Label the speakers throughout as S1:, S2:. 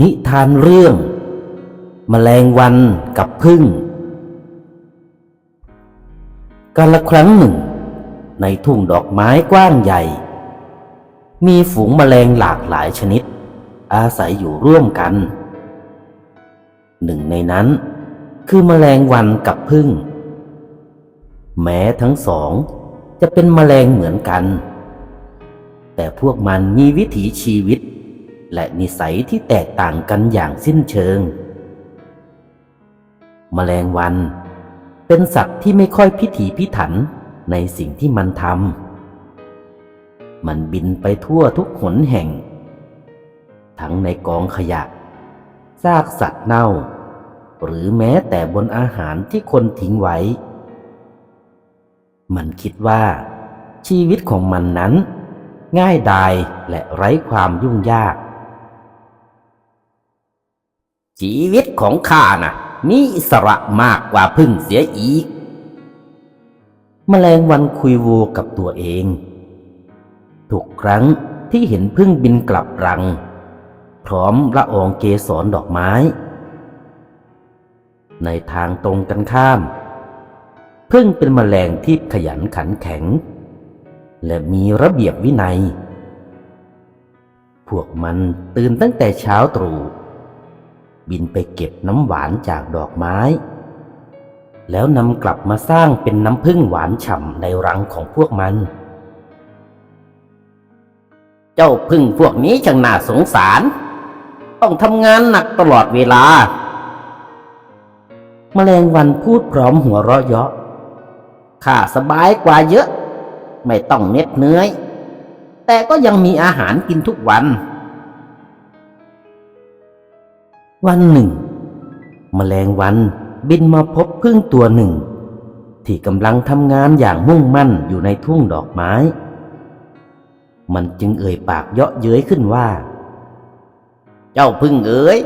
S1: นิทานเรื่องแมลงวันกับพึ่ง กาละครั้งหนึ่ง ในทุ่งดอกไม้กว้างใหญ่ มีฝูงแมลงหลากหลายชนิด อาศัยอยู่ร่วมกัน หนึ่งในนั้นคือแมลงวันกับพึ่ง แม้ทั้งสองจะเป็นแมลงเหมือนกัน แต่พวกมันมีวิถีชีวิต และนิสัยที่แตกต่างกันอย่างสิ้นเชิง แมลงวัน เป็นสัตว์ที่ไม่ค่อยพิถีพิถันในสิ่งที่มันทำ มันบินไปทั่วทุกหนแห่ง ทั้งในกองขยะ ซากสัตว์เน่า หรือแม้แต่บนอาหารที่คนทิ้งไว้ มันคิดว่า ชีวิตของมันนั้น ง่ายดายและไร้ความยุ่งยาก ชีวิตของข้านะ่ะมีอิสระมากกว่าพึ่งเสียอีกแมลงวันคุยโวกับตัวเอง ทุกครั้งที่เห็นพึ่งบินกลับรัง พร้อมละอองเกสรดอกไม้ ในทางตรงกันข้าม พึ่งเป็นแมลงที่ขยันขันแข็ง และมีระเบียบวินัย พวกมันตื่นตั้งแต่เช้าตรู่ บินไปเก็บน้ำหวานจากดอกไม้ แล้วนำกลับมาสร้างเป็นน้ำผึ้งหวานฉ่ำในรังของพวกมัน เจ้าพึ่งพวกนี้ช่างน่าสงสาร ต้องทำงานหนักตลอดเวลา แมลงวันพูดพร้อมหัวเราะเยาะข้าสบายกว่าเยอะ ไม่ต้องเน็ดเหนื่อย แต่ก็ยังมีอาหารกินทุกวัน วันหนึ่งแมลงวันบินมาพบพึ่งตัวหนึ่ง ที่กำลังทำงานอย่างมุ่งมั่นอยู่ในทุ่งดอกไม้ มันจึงเอ่ยปากเยาะเย้ยขึ้นว่า เจ้าพึ่งเอ๋ย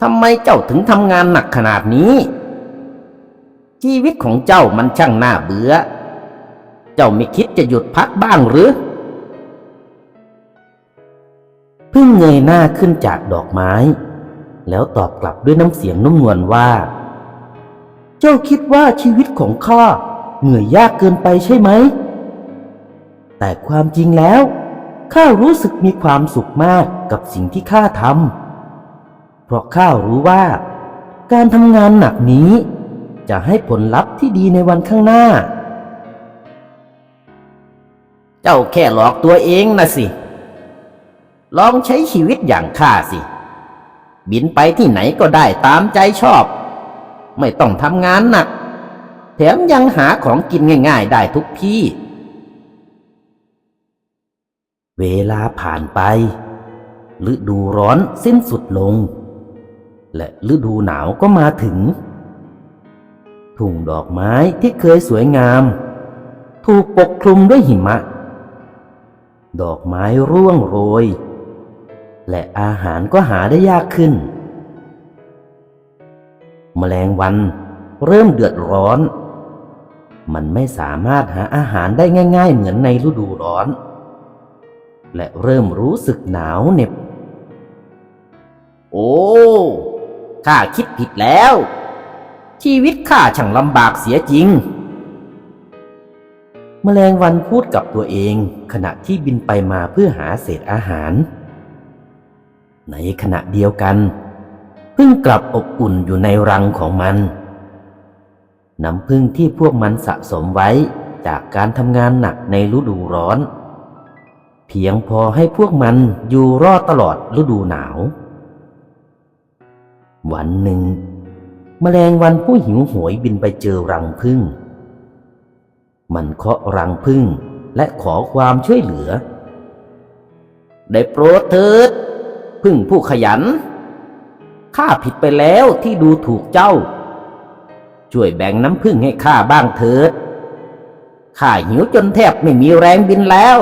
S1: ทำไมเจ้าถึงทำงานหนักขนาดนี้ ชีวิตของเจ้ามันช่างน่าเบื่อ เจ้าไม่คิดจะหยุดพักบ้างหรือ พึ่งเงยหน้าขึ้นจากดอกไม้ แล้วตอบกลับด้วยน้ำเสียงนุ่มนวลว่า เจ้าคิดว่าชีวิตของข้าเหนื่อยยากเกินไปใช่ไหม แต่ความจริงแล้วข้ารู้สึกมีความสุขมากกับสิ่งที่ข้าทำเพราะข้ารู้ว่า การทำงานหนักนี้ จะให้ผลลัพธ์ที่ดีในวันข้างหน้า เจ้าแค่หลอกตัวเองนะสิ ลองใช้ชีวิตอย่างข้าสิ บินไปที่ไหนก็ได้ตามใจชอบ ไม่ต้องทำงานหนัก แถมยังหาของกินง่ายๆ ได้ทุกที่ เวลาผ่านไป ฤดูร้อนสิ้นสุดลง และฤดูหนาวก็มาถึง ทุ่งดอกไม้ที่เคยสวยงาม ถูกปกคลุมด้วยหิมะ ดอกไม้ร่วงโรย และอาหารก็หาได้ยากขึ้น แมลงวันเริ่มเดือดร้อน มันไม่สามารถหาอาหารได้ง่าย ๆ เหมือนในฤดูร้อน และเริ่มรู้สึกหนาวเหน็บ โอ้ข้าคิดผิดแล้ว ชีวิตข้าช่างลำบากเสียจริง แมลงวันพูดกับตัวเองขณะที่บินไปมาเพื่อหาเศษอาหาร ในขณะเดียวกันพึ่งกลับอบอุ่นอยู่ในรังของมัน น้ำพึ่งที่พวกมันสะสมไว้จากการทำงานหนักในฤดูร้อน เพียงพอให้พวกมันอยู่รอดตลอดฤดูหนาว วันหนึ่งแมลงวันผู้หิวโหยบินไปเจอรังพึ่ง มันเคาะรังพึ่งและขอความช่วยเหลือ ได้โปรดเถิด พึ่งผู้ขยัน ข้าผิดไปแล้วที่ดูถูกเจ้า ช่วยแบ่งน้ำพึ่งให้ข้าบ้างเถิด ข้าหิวจนแทบไม่มีแรงบินแล้ว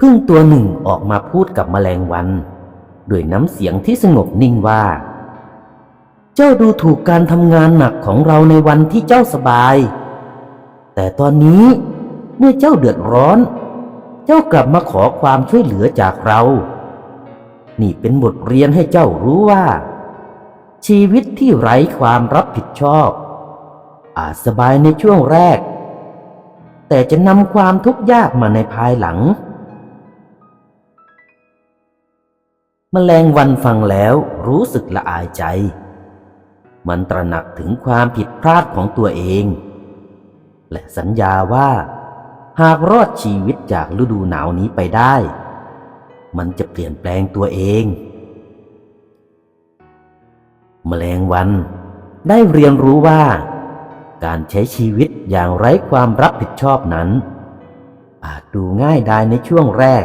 S1: พึ่งตัวหนึ่งออกมาพูดกับแมลงวัน ด้วยน้ำเสียงที่สงบนิ่งว่า เจ้าดูถูกการทำงานหนักของเราในวันที่เจ้าสบาย แต่ตอนนี้เมื่อเจ้าเดือดร้อน เจ้ากลับมาขอความช่วยเหลือจากเรา นี่เป็นบทเรียนให้เจ้ารู้ว่า ชีวิตที่ไร้ความรับผิดชอบ อาจสบายในช่วงแรก แต่จะนำความทุกข์ยากมาในภายหลังแมลงวันฟังแล้วรู้สึกละอายใจ มันตระหนักถึงความผิดพลาดของตัวเอง และสัญญาว่า หากรอดชีวิตจากฤดูหนาวนี้ไปได้ มันจะเปลี่ยนแปลงตัวเอง แมลงวันได้เรียนรู้ว่า การใช้ชีวิตอย่างไร้ความรับผิดชอบนั้น อาจดูง่ายได้ในช่วงแรก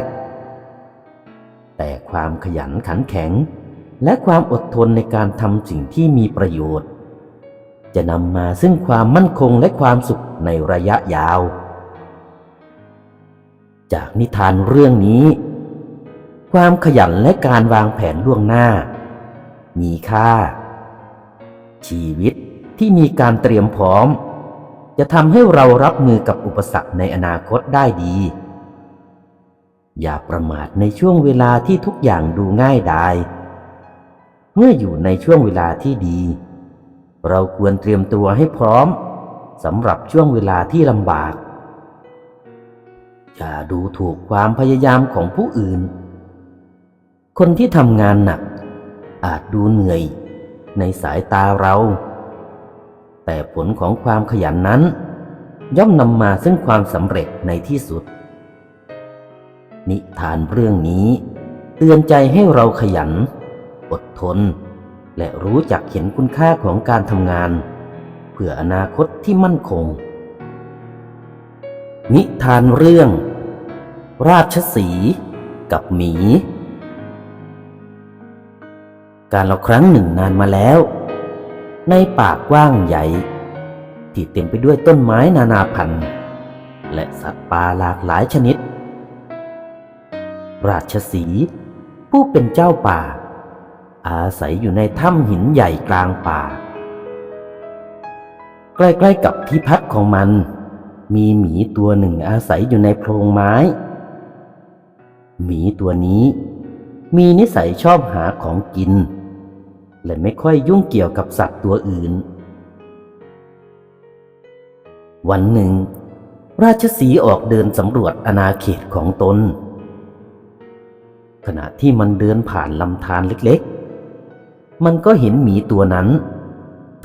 S1: แต่ความขยันขันแข็ง และความอดทนในการทำสิ่งที่มีประโยชน์ จะนำมาซึ่งความมั่นคงและความสุขในระยะยาว จากนิทานเรื่องนี้ ความขยันและการวางแผนล่วงหน้า มีค่า ชีวิตที่มีการเตรียมพร้อม จะทำให้เรารับมือกับอุปสรรคในอนาคตได้ดี อย่าประมาทในช่วงเวลาที่ทุกอย่างดูง่ายดายเมื่ออยู่ในช่วงเวลาที่ดี เราควรเตรียมตัวให้พร้อมสำหรับช่วงเวลาที่ลำบาก อย่าดูถูกความพยายามของผู้อื่น คนที่ทำงานหนัก อาจดูเหนื่อยในสายตาเรา แต่ผลของความขยันนั้น ย่อมนำมาซึ่งความสำเร็จในที่สุด นิทานเรื่องนี้เตือนใจให้เราขยัน อดทน และรู้จักเห็นคุณค่าของการทำงาน เพื่ออนาคตที่มั่นคง นิทานเรื่อง ราชสีกับหมี การละครั้งหนึ่งนานมาแล้ว ในป่ากว้างใหญ่ ที่เต็มไปด้วยต้นไม้นานาพันธุ์ และสัตว์ป่าหลากหลายชนิด ราชสีผู้เป็นเจ้าป่า อาศัยอยู่ในถ้ำหินใหญ่กลางป่า ใกล้ๆกับที่พักของมัน มีหมีตัวหนึ่งอาศัยอยู่ในโพรงไม้ หมีตัวนี้ มีนิสัยชอบหาของกิน และไม่ค่อยยุ่งเกี่ยวกับสัตว์ตัวอื่น วันหนึ่ง ราชสีห์ออกเดินสำรวจอาณาเขตของตน ขณะที่มันเดินผ่านลำธารเล็กๆ มันก็เห็นหมีตัวนั้น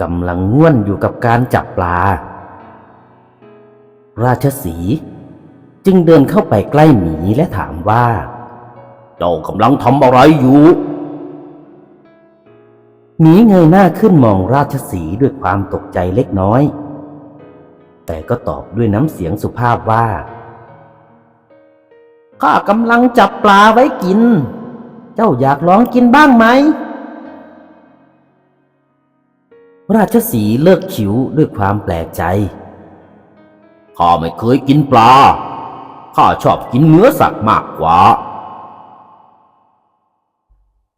S1: กำลังง่วนอยู่กับการจับปลา ราชสีจึงเดินเข้าไปใกล้หมีและถามว่า เจ้ากำลังทำอะไรอยู่หมีเงยหน้าขึ้นมองราชสีด้วยความตกใจเล็กน้อย แต่ก็ตอบด้วยน้ำเสียงสุภาพว่าข้ากำลังจับปลาไว้กิน เจ้าอยากลองกินบ้างไหม ราชสีเลิกคิ้วด้วยความแปลกใจ ข้าไม่เคยกินปลา ข้าชอบกินเนื้อสัตว์มากกว่า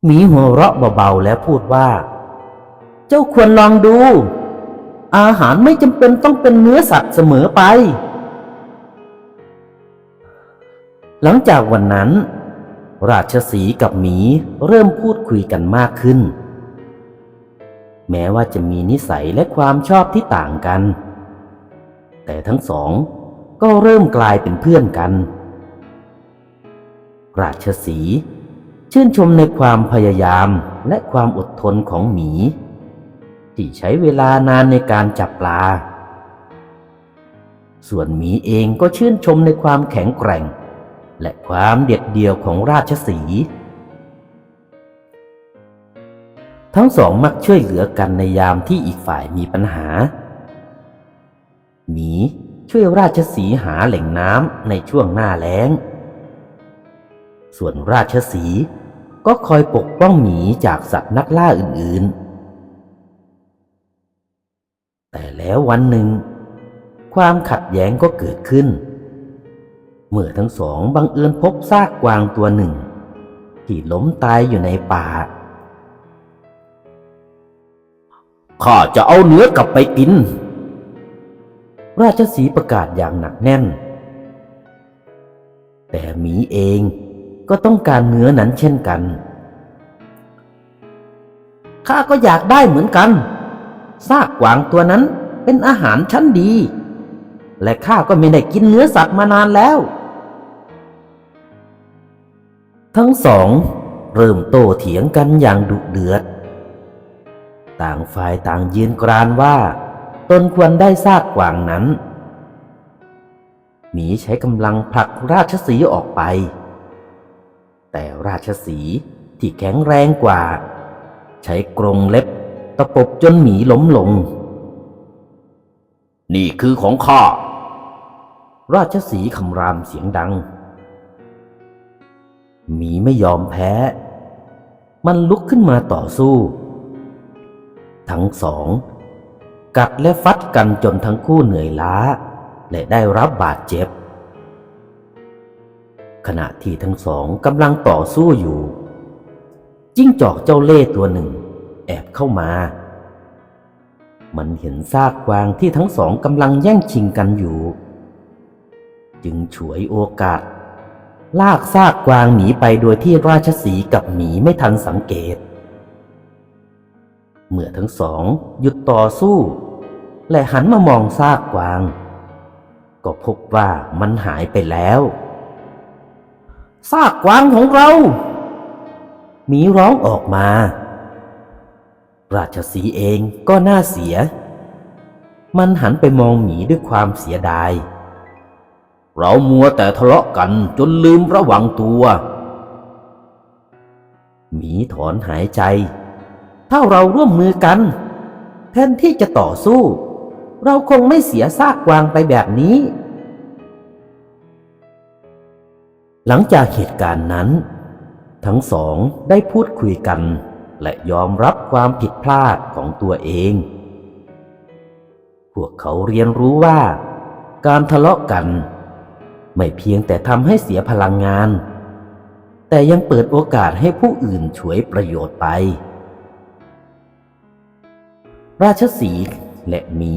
S1: หมีหัวเราะเบาๆแล้วพูดว่า เจ้าควรลองดู อาหารไม่จำเป็นต้องเป็นเนื้อสัตว์เสมอไป หลังจากวันนั้น ราชสีกับหมีเริ่มพูดคุยกันมากขึ้น แม้ว่าจะมีนิสัยและความชอบที่ต่างกัน แต่ทั้งสองก็เริ่มกลายเป็นเพื่อนกัน ราชสีชื่นชมในความพยายามและความอดทนของหมี ที่ใช้เวลานานในการจับปลา ส่วนหมีเองก็ชื่นชมในความแข็งแกร่ง และความเด็ดเดี่ยวของราชสี ทั้งสองมักช่วยเหลือกันในยามที่อีกฝ่ายมีปัญหา หมีช่วยราชสีหาแหล่งน้ำในช่วงหน้าแล้ง ส่วนราชสีก็คอยปกป้องหมีจากสัตว์นักล่าอื่นๆ แต่แล้ววันหนึ่ง ความขัดแย้งก็เกิดขึ้น เมื่อทั้งสองบังเอิญพบซากกวางตัวหนึ่ง ที่ล้มตายอยู่ในป่าข้าจะเอาเนื้อกลับไปกิน ราชสีประกาศอย่างหนักแน่น แต่หมีเองก็ต้องการเนื้อนั้นเช่นกัน ข้าก็อยากได้เหมือนกัน ซากกวางตัวนั้นเป็นอาหารชั้นดี และข้าก็ไม่ได้กินเนื้อสัตว์มานานแล้ว ทั้งสองเริ่มโต้เถียงกันอย่างดุเดือด ต่างฝ่ายต่างยืนกรานว่า ตนควรได้ซากกวางนั้น หมีใช้กำลังผลักราชสีออกไป แต่ราชสีที่แข็งแรงกว่า ใช้กรงเล็บตะปบจนหมีล้มลง นี่คือของข้าราชสีคำรามเสียงดัง หมีไม่ยอมแพ้ มันลุกขึ้นมาต่อสู้ ทั้งสอง กัดและฟัดกันจนทั้งคู่เหนื่อยล้า และได้รับบาดเจ็บ ขณะที่ทั้งสองกำลังต่อสู้อยู่ จิ้งจอกเจ้าเล่ตัวหนึ่ง แอบเข้ามา มันเห็นซากกวางที่ทั้งสองกำลังแย่งชิงกันอยู่ จึงฉวยโอกาส ลากซากกวางหนีไปโดยที่ราชสีกับหมีไม่ทันสังเกต เมื่อทั้งสองหยุดต่อสู้ และหันมามองซากกวาง ก็พบว่ามันหายไปแล้ว ซากกวางของเราหมีร้องออกมา ราชสีเองก็น่าเสีย มันหันไปมองหมีด้วยความเสียดาย เรามัวแต่ทะเลาะกันจนลืมระวังตัว หมีถอนหายใจ ถ้าเราร่วมมือกัน แทนที่จะต่อสู้ เราคงไม่เสียซากกวางไปแบบนี้ หลังจากเหตุการณ์นั้น ทั้งสองได้พูดคุยกัน และยอมรับความผิดพลาดของตัวเอง พวกเขาเรียนรู้ว่า การทะเลาะกัน ไม่เพียงแต่ทำให้เสียพลังงานแต่ยังเปิดโอกาสให้ผู้อื่นฉวยประโยชน์ไป ราชสีและหมี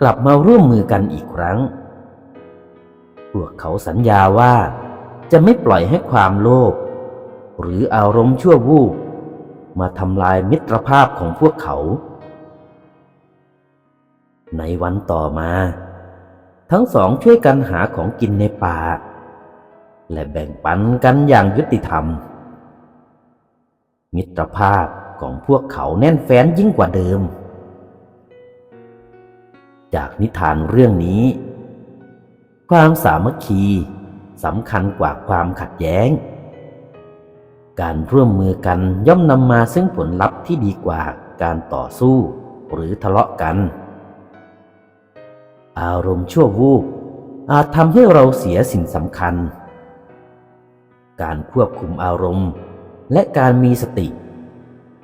S1: กลับมาร่วมมือกันอีกครั้ง พวกเขาสัญญาว่าจะไม่ปล่อยให้ความโลภหรืออารมณ์ชั่ววูบมาทำลายมิตรภาพของพวกเขา ในวันต่อมา ทั้งสองช่วยกันหาของกินในป่า และแบ่งปันกันอย่างยุติธรรม มิตรภาพของพวกเขาแน่นแฟ้นยิ่งกว่าเดิม จากนิทานเรื่องนี้ ความสามัคคีสำคัญกว่าความขัดแย้ง การร่วมมือกันย่อมนำมาซึ่งผลลัพธ์ที่ดีกว่าการต่อสู้หรือทะเลาะกัน อารมณ์ชั่ววูบอาจทำให้เราเสียสิ่งสำคัญ การควบคุมอารมณ์และการมีสติ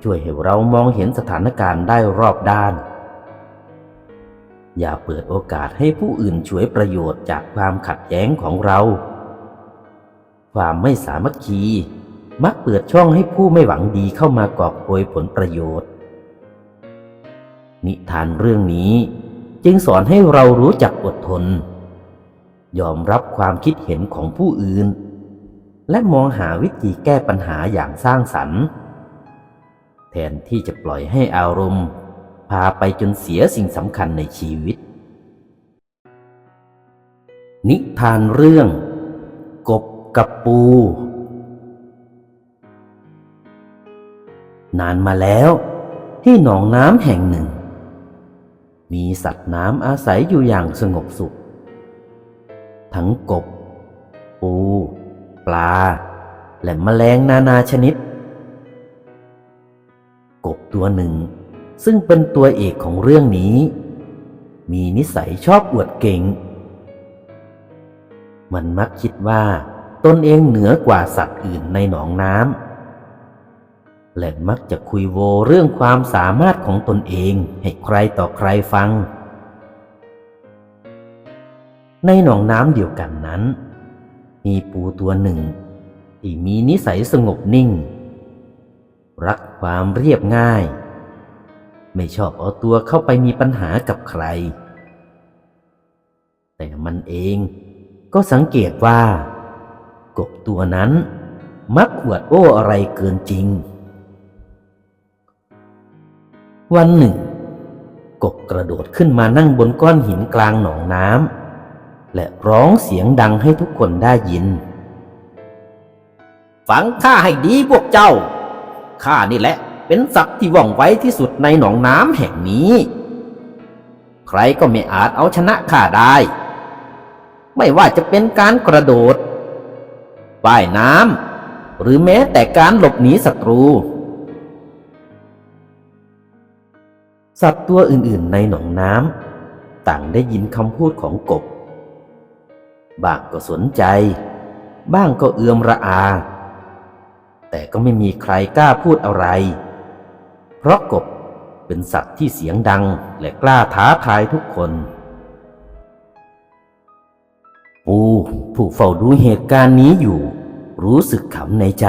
S1: ช่วยให้เรามองเห็นสถานการณ์ได้รอบด้าน อย่าเปิดโอกาสให้ผู้อื่นช่วยประโยชน์จากความขัดแย้งของเรา ความไม่สามัคคี มักเปิดช่องให้ผู้ไม่หวังดีเข้ามากอบโกยผลประโยชน์ นิทานเรื่องนี้จึงสอนให้เรารู้จักอดทน ยอมรับความคิดเห็นของผู้อื่น และมองหาวิธีแก้ปัญหาอย่างสร้างสรรค์ แทนที่จะปล่อยให้อารมณ์าไปจนเสียสิ่งสำคัญในชีวิต นิทานเรื่อง กบกับปู นานมาแล้ว ที่หนองน้ำแห่งหนึ่ง มีสัตว์น้ำอาศัยอยู่อย่างสงบสุข ทั้งกบ ปู ปลา และแมลงนานาชนิด กบตัวหนึ่ง ซึ่งเป็นตัวเอกของเรื่องนี้ มีนิสัยชอบอวดเก่ง มันมักคิดว่าตนเองเหนือกว่าสัตว์อื่นในหนองน้ำและมักจะคุยโวเรื่องความสามารถของตนเองให้ใครต่อใครฟัง ในหนองน้ำเดียวกันนั้น มีปูตัวหนึ่ง ที่มีนิสัยสงบนิ่ง รักความเรียบง่าย ไม่ชอบเอาตัวเข้าไปมีปัญหากับใคร แต่มันเองก็สังเกตว่า กบตัวนั้น มักอวดโอ้อะไรเกินจริง วันหนึ่ง กบกระโดดขึ้นมานั่งบนก้อนหินกลางหนองน้ำและร้องเสียงดังให้ทุกคนได้ยินฟังข้าให้ดีพวกเจ้า ข้านี่แหละ เป็นสัตว์ที่ว่องไวที่สุดในหนองน้ำแห่งนี้ ใครก็ไม่อาจเอาชนะข้าได้ ไม่ว่าจะเป็นการกระโดดว่ายน้ำหรือแม้แต่การหลบหนีศัตรู สัตว์ตัวอื่นๆในหนองน้ำต่างได้ยินคำพูดของกบ บ้างก็สนใจ บ้างก็เอือมระอา แต่ก็ไม่มีใครกล้าพูดอะไร เพราะกบเป็นสัตว์ที่เสียงดังและกล้าท้าทายทุกคน ปูผู้เฝ้าดูเหตุการณ์นี้อยู่ รู้สึกขำในใจ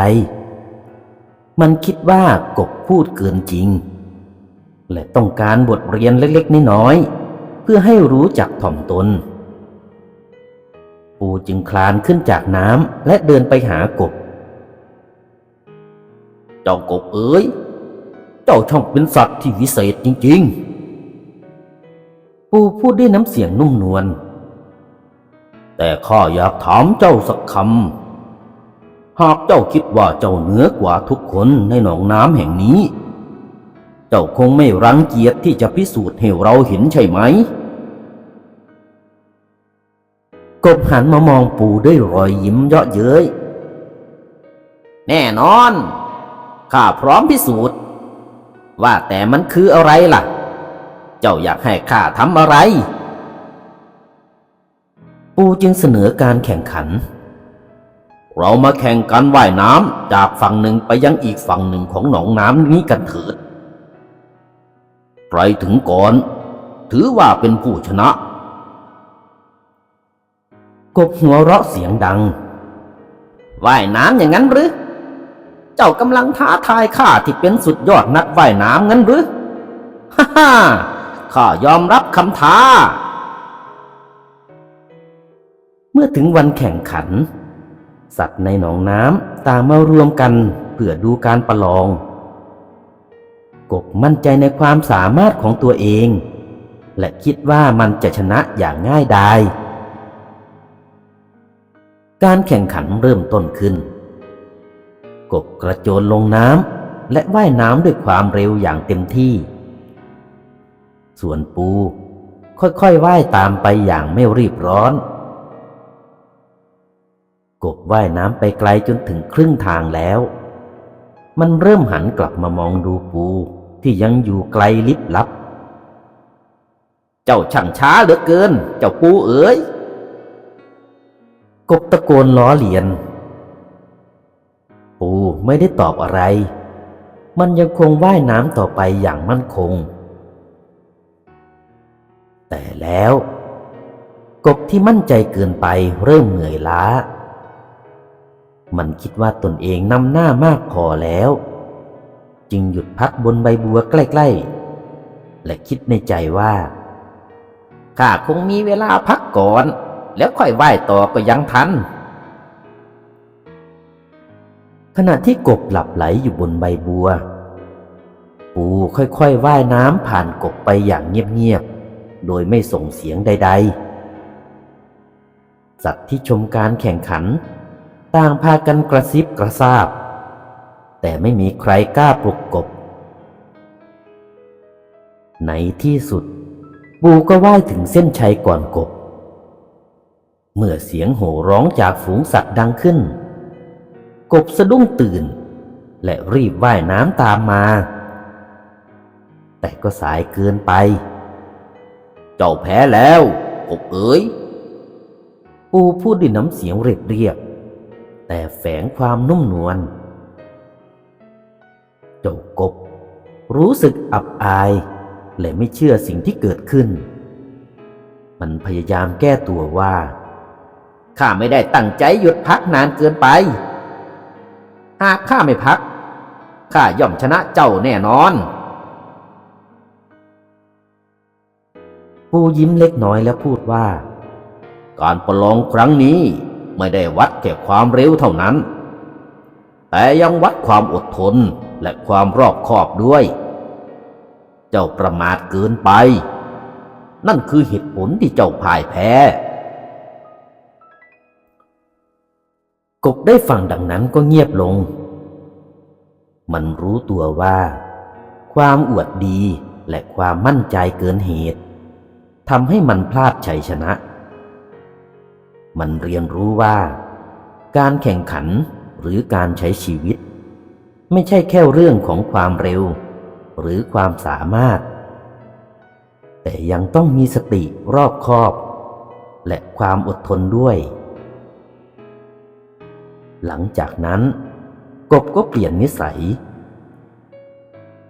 S1: มันคิดว่ากบพูดเกินจริง และต้องการบทเรียนเล็กๆน้อยๆเพื่อให้รู้จักถ่อมตน ปูจึงคลานขึ้นจากน้ำและเดินไปหากบ เจ้ากบเอ๋ย เจ้าช่องเป็นสัตว์ที่วิเศษจริงๆ ปูพูดด้วยน้ำเสียงนุ่มนวล แต่ข้าอยากถามเจ้าสักคำ หากเจ้าคิดว่าเจ้าเหนือกว่าทุกคนในหนองน้ำแห่งนี้ เจ้าคงไม่รังเกียจที่จะพิสูจน์ให้เราเห็นใช่ไหม กบหันมามองปูด้วยรอยยิ้มเยาะเย้ย แน่นอน ข้าพร้อมพิสูจน์ ว่าแต่มันคืออะไรล่ะ เจ้าอยากให้ข้าทำอะไร ปูจึงเสนอการแข่งขัน เรามาแข่งกันว่ายน้ำจากฝั่งหนึ่งไปยังอีกฝั่งหนึ่งของหนองน้ำนี้กันเถิด ใครถึงก่อน ถือว่าเป็นผู้ชนะ กบหัวเราะเสียงดัง ว่ายน้ำอย่างนั้นหรือ เจ้ากำลังท้าทายข้าที่เป็นสุดยอดนักว่ายน้ำงั้นหรือ ฮ่าฮ่าข้ายอมรับคำท้า เมื่อถึงวันแข่งขัน สัตว์ในหนองน้ำต่างมารวมกันเพื่อดูการประลอง กบมั่นใจในความสามารถของตัวเอง และคิดว่ามันจะชนะอย่างง่ายดาย การแข่งขันเริ่มต้นขึ้น กบกระโจนลงน้ำและว่ายน้ำด้วยความเร็วอย่างเต็มที่ ส่วนปูค่อยๆว่ายตามไปอย่างไม่รีบร้อน กบว่ายน้ำไปไกลจนถึงครึ่งทางแล้ว มันเริ่มหันกลับมามองดูปูที่ยังอยู่ไกลลิบลับ เจ้าช่างช้าเหลือเกิน เจ้าปูเอ๋ย กบตะโกนล้อเลียน ปูไม่ได้ตอบอะไร มันยังคงว่ายน้ำต่อไปอย่างมั่นคง แต่แล้วกบที่มั่นใจเกินไปเริ่มเหนื่อยล้า มันคิดว่าตนเองนำหน้ามากพอแล้ว จึงหยุดพักบนใบบัวใกล้ๆ และคิดในใจว่า ข้าคงมีเวลาพักก่อน แล้วค่อยว่ายต่อก็ยังทัน ขณะที่กบหลับไหลอยู่บนใบบัว ปูค่อยๆว่ายน้ำผ่านกบไปอย่างเงียบๆ โดยไม่ส่งเสียงใดๆ สัตว์ที่ชมการแข่งขัน ต่างพากันกระซิบกระซาบ แต่ไม่มีใครกล้าปลุกกบ ในที่สุด ปูก็ว่ายถึงเส้นชัยก่อนกบ เมื่อเสียงโห่ร้องจากฝูงสัตว์ดังขึ้น กบสะดุ้งตื่น และรีบว่ายน้ำตามมา แต่ก็สายเกินไป เจ้าแพ้แล้วกบเอ๋ยปูพูดด้วยน้ำเสียงเรียบเรียบ แต่แฝงความนุ่มนวลเจ้ากบ รู้สึกอับอาย และไม่เชื่อสิ่งที่เกิดขึ้น มันพยายามแก้ตัวว่าข้าไม่ได้ตั้งใจหยุดพักนานเกินไป หากข้าไม่พัก ข้าย่อมชนะเจ้าแน่นอน ปูยิ้มเล็กน้อยแล้วพูดว่า การประลองครั้งนี้ไม่ได้วัดแค่ความเร็วเท่านั้น แต่ยังวัดความอดทนและความรอบคอบด้วย เจ้าประมาทเกินไป นั่นคือเหตุผลที่เจ้าพ่ายแพ้ กบได้ฟังดังนั้นก็เงียบลง มันรู้ตัวว่า ความอวดดีและความมั่นใจเกินเหตุทำให้มันพลาดชัยชนะ มันเรียนรู้ว่า การแข่งขันหรือการใช้ชีวิต ไม่ใช่แค่เรื่องของความเร็ว หรือความสามารถ แต่ยังต้องมีสติรอบคอบ และความอดทนด้วย หลังจากนั้น กบก็เปลี่ยนนิสัย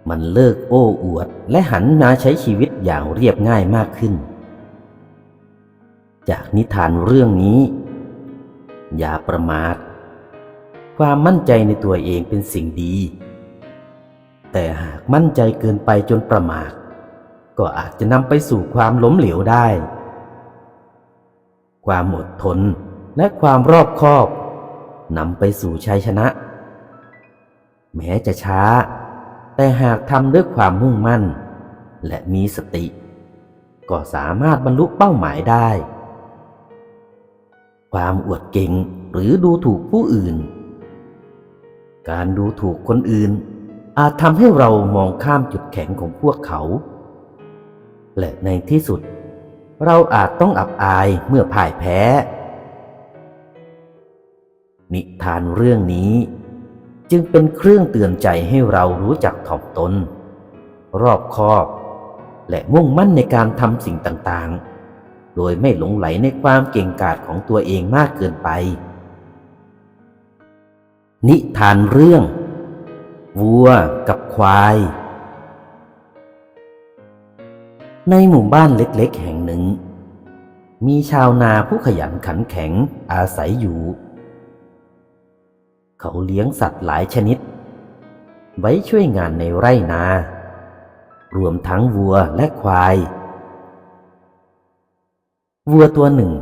S1: มันเลิกโอ้อวดและหันมาใช้ชีวิตอย่างเรียบง่ายมากขึ้น จากนิทานเรื่องนี้ อย่าประมาท ความมั่นใจในตัวเองเป็นสิ่งดี แต่หากมั่นใจเกินไปจนประมาท ก็อาจจะนำไปสู่ความล้มเหลวได้ ความอดทนและความรอบคอบ นำไปสู่ชัยชนะ แม้จะช้า แต่หากทำด้วยความมุ่งมั่น และมีสติ ก็สามารถบรรลุเป้าหมายได้ ความอวดเก่งหรือดูถูกผู้อื่น การดูถูกคนอื่น อาจทำให้เรามองข้ามจุดแข็งของพวกเขา และในที่สุด เราอาจต้องอับอายเมื่อพ่ายแพ้ นิทานเรื่องนี้ จึงเป็นเครื่องเตือนใจให้เรารู้จักถ่อมตน รอบคอบ และมุ่งมั่นในการทำสิ่งต่างๆ โดยไม่หลงไหลในความเก่งกาจของตัวเองมากเกินไป นิทานเรื่อง วัวกับควาย ในหมู่บ้านเล็กๆ แห่งหนึ่ง มีชาวนาผู้ขยันขันแข็งอาศัยอยู่ เขาเลี้ยงสัตว์หลายชนิด ไว้ช่วยงานในไร่นา รวมทั้งวัวและควาย วัวตัวหนึ่ง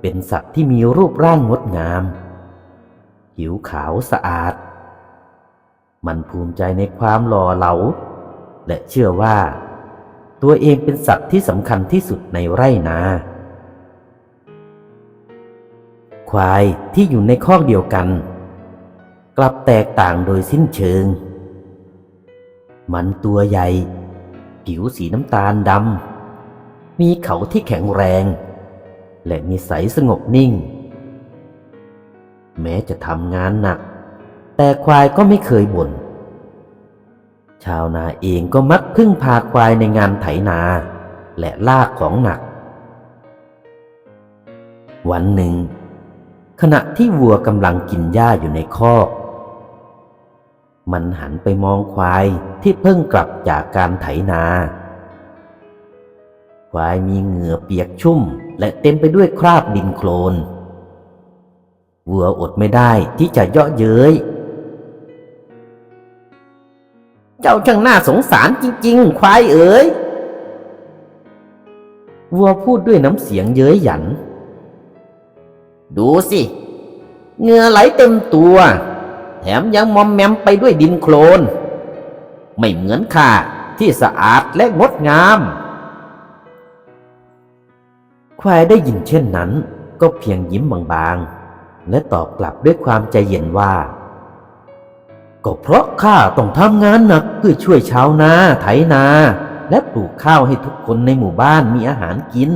S1: เป็นสัตว์ที่มีรูปร่างงดงาม ผิวขาวสะอาด มันภูมิใจในความหล่อเหลา และเชื่อว่า ตัวเองเป็นสัตว์ที่สำคัญที่สุดในไร่นาควายที่อยู่ในคอกเดียวกัน กลับแตกต่างโดยสิ้นเชิง มันตัวใหญ่ ผิวสีน้ำตาลดำ มีเขาที่แข็งแรง และนิสัยสงบนิ่ง แม้จะทำงานหนัก แต่ควายก็ไม่เคยบ่น ชาวนาเองก็มักพึ่งพาควายในงานไถนาและลากของหนัก วันหนึ่ง ขณะที่วัวกำลังกินหญ้าอยู่ในคอก มันหันไปมองควายที่เพิ่งกลับจากการไถนา ควายมีเหงื่อเปียกชุ่ม และเต็มไปด้วยคราบดินโคลน วัวอดไม่ได้ที่จะเยาะเย้ย เจ้าช่างน่าสงสารจริง ๆ ควายเอ๋ย วัวพูดด้วยน้ำเสียงเย้ยหยัน ดูสิ เหงื่อไหลเต็มตัว แถมยังมอมแมมไปด้วยดินโคลน ไม่เหมือนข้าที่สะอาดและงดงาม ควายได้ยินเช่นนั้น ก็เพียงยิ้มบางๆ และตอบกลับด้วยความใจเย็นว่า ก็เพราะข้าต้องทำงานหนักเพื่อช่วยชาวนาไถนา และปลูกข้าวให้ทุกคนในหมู่บ้านมีอาหารกิน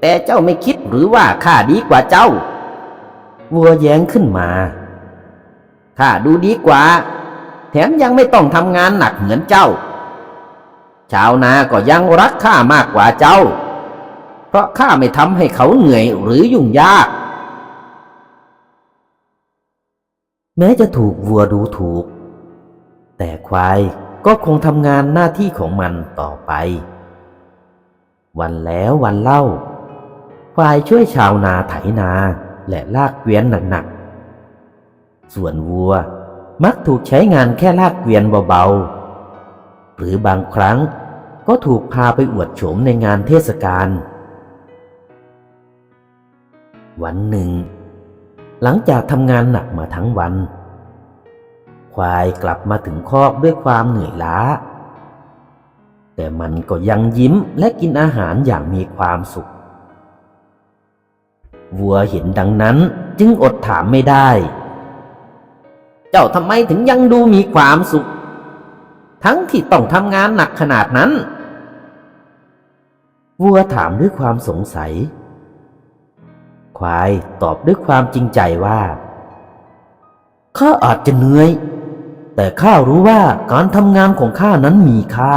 S1: แต่เจ้าไม่คิดหรือว่าข้าดีกว่าเจ้า วัวแย้งขึ้นมาข้าดูดีกว่า แถมยังไม่ต้องทำงานหนักเหมือนเจ้า ชาวนาก็ยังรักข้ามากกว่าเจ้า เพราะข้าไม่ทำให้เขาเหนื่อยหรือยุ่งยาก แม้จะถูกวัวดูถูก แต่ควายก็คงทำงานหน้าที่ของมันต่อไป วันแล้ววันเล่าควายช่วยชาวนาไถนา และลากเกวียนหนักๆ ส่วนวัวมักถูกใช้งานแค่ลากเกวียนเบาๆ หรือบางครั้งก็ถูกพาไปอวดโฉมในงานเทศกาล วันหนึ่ง หลังจากทำงานหนักมาทั้งวัน ควายกลับมาถึงคอกด้วยความเหนื่อยล้า แต่มันก็ยังยิ้มและกินอาหารอย่างมีความสุข วัวเห็นดังนั้นจึงอดถามไม่ได้ เจ้าทำไมถึงยังดูมีความสุข ทั้งที่ต้องทำงานหนักขนาดนั้น วัวถามด้วยความสงสัย ควายตอบด้วยความจริงใจว่าข้าอาจจะเหนื่อย แต่ข้ารู้ว่าการทำงานของข้านั้นมีค่า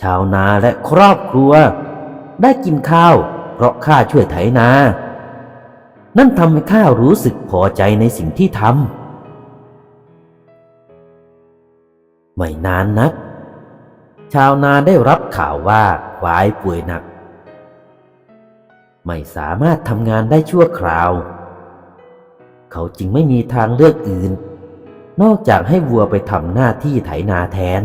S1: ชาวนาและครอบครัว ได้กินข้าว เพราะข้าช่วยไถนา นั่นทำให้ข้ารู้สึกพอใจในสิ่งที่ทำ ไม่นานนัก ชาวนาได้รับข่าวว่าควายป่วยหนัก ไม่สามารถทำงานได้ชั่วคราว เขาจึงไม่มีทางเลือกอื่น นอกจากให้วัวไปทำหน้าที่ไถนาแทน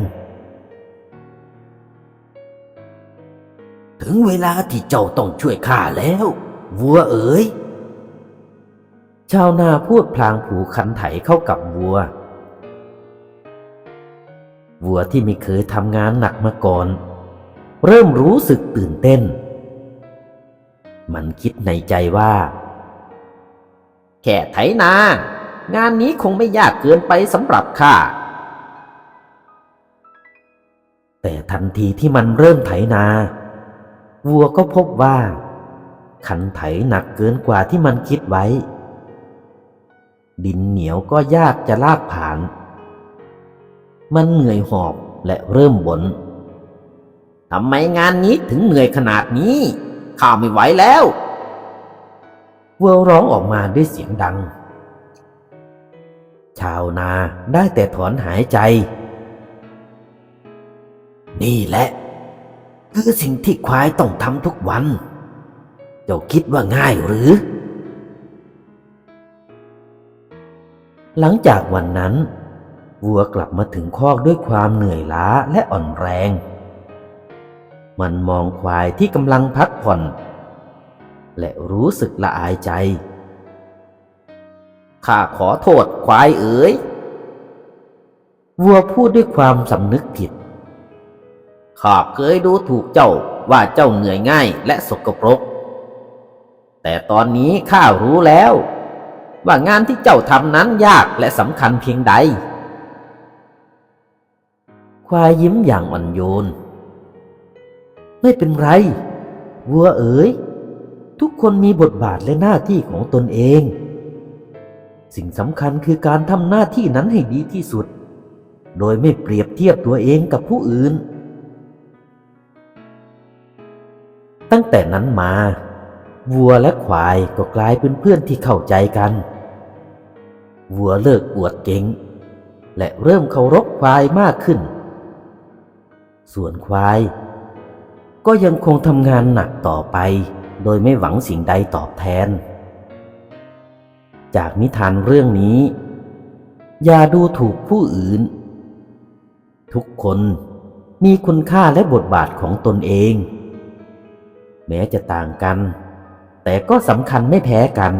S1: ถึงเวลาที่เจ้าต้องช่วยข้าแล้ว วัวเอ๋ย ชาวนาพูดพลางผูคันไถเข้ากับวัว วัวที่ไม่เคยทำงานหนักมาก่อน เริ่มรู้สึกตื่นเต้น มันคิดในใจว่า แค่ไถนา งานนี้คงไม่ยากเกินไปสำหรับข้าแต่ทันทีที่มันเริ่มไถนา วัวก็พบว่า ขันไถหนักเกินกว่าที่มันคิดไว้ ดินเหนียวก็ยากจะลากผ่าน มันเหนื่อยหอบและเริ่มบน่นทำไมงานนี้ถึงเหนื่อยขนาดนี้ ข้าไม่ไหวแล้ววัวร้องออกมาด้วยเสียงดัง ชาวนาได้แต่ถอนหายใจ นี่แหละ คือสิ่งที่ควายต้องทำทุกวัน เจ้าคิดว่าง่ายหรือ หลังจากวันนั้นวัวกลับมาถึงคอกด้วยความเหนื่อยล้าและอ่อนแรง มันมองควายที่กำลังพักผ่อน และรู้สึกละอายใจ ข้าขอโทษควายเอ๋ย วัวพูดด้วยความสำนึกผิด ข้าเคยดูถูกเจ้าว่าเจ้าเหนื่อยง่ายและสกปรก แต่ตอนนี้ข้ารู้แล้ว ว่างานที่เจ้าทำนั้นยากและสำคัญเพียงใด ควายยิ้มอย่างอ่อนโยน ไม่เป็นไร วัวเอ๋ย ทุกคนมีบทบาทและหน้าที่ของตนเอง สิ่งสำคัญคือการทำหน้าที่นั้นให้ดีที่สุด โดยไม่เปรียบเทียบตัวเองกับผู้อื่น ตั้งแต่นั้นมา วัวและควายก็กลายเป็นเพื่อนที่เข้าใจกัน วัวเลิกอวดเก่ง และเริ่มเคารพควายมากขึ้น ส่วนควาย ก็ยังคงทำงานหนักต่อไป โดยไม่หวังสิ่งใดตอบแทน จากนิทานเรื่องนี้ อย่าดูถูกผู้อื่น ทุกคนมีคุณค่าและบทบาทของตนเอง แม้จะต่างกัน แต่ก็สำคัญไม่แพ้กัน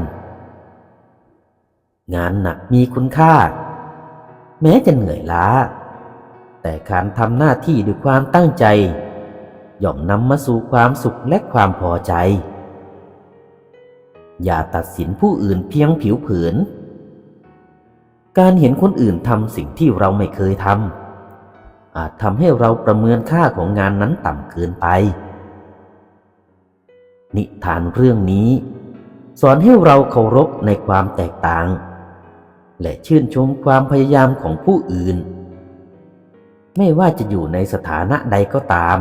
S1: งานหนักมีคุณค่า แม้จะเหนื่อยล้า แต่การทำหน้าที่ด้วยความตั้งใจ ย่อมนำมาสู่ความสุขและความพอใจ อย่าตัดสินผู้อื่นเพียงผิวเผิน การเห็นคนอื่นทำสิ่งที่เราไม่เคยทำอาจทำให้เราประเมินค่าของงานนั้นต่ำเกินไป นิทานเรื่องนี้ สอนให้เราเคารพในความแตกต่าง และชื่นชมความพยายามของผู้อื่น ไม่ว่าจะอยู่ในสถานะใดก็ตาม